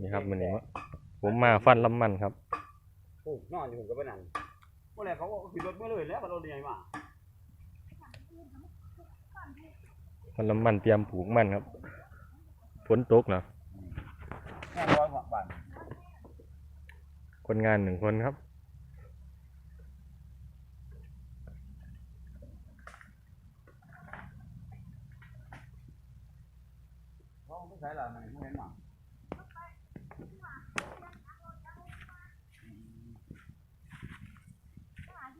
นี่ครับมันนี้ผมมาฟันลำมันครับโอ้นอนอยู่ผมก็ไปนั่นเมื่อไรเขาก็ขี่รถเมื่อเลยแล้วมันรถใหญ่มาฟันลำมันเตรียมปลูกมันครับฝนตกเนาะห้าร้อยกว่าบาทคนงานหนึ่งคนครับเขาไม่ใช่หรอมันไม่เห็นหรอ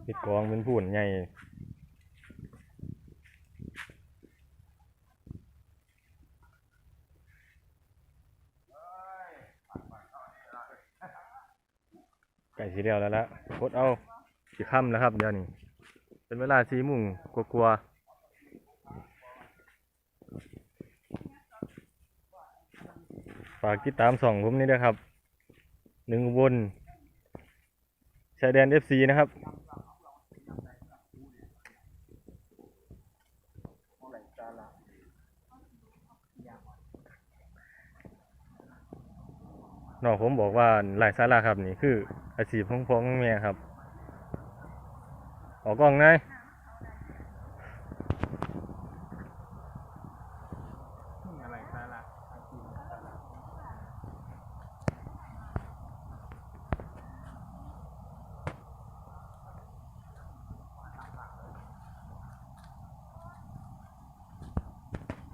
ติดกองเป็นผู้ใหญ่ไก่สีเดียวแล้วละกดเอาสีค่ำแล้วครับ เดี๋ยวนี้ เป็นเวลาสี่โมุงกลัวๆ ฝากติดตามส่องผมนี่ด้วยครับ หนึ่งอุบนชายแดนเอฟซีนะครับ น้องผมบอกว่าหลายสาระครับนี่คืออาชีพของพ่อของแม่ครับ ออกกล้องนาย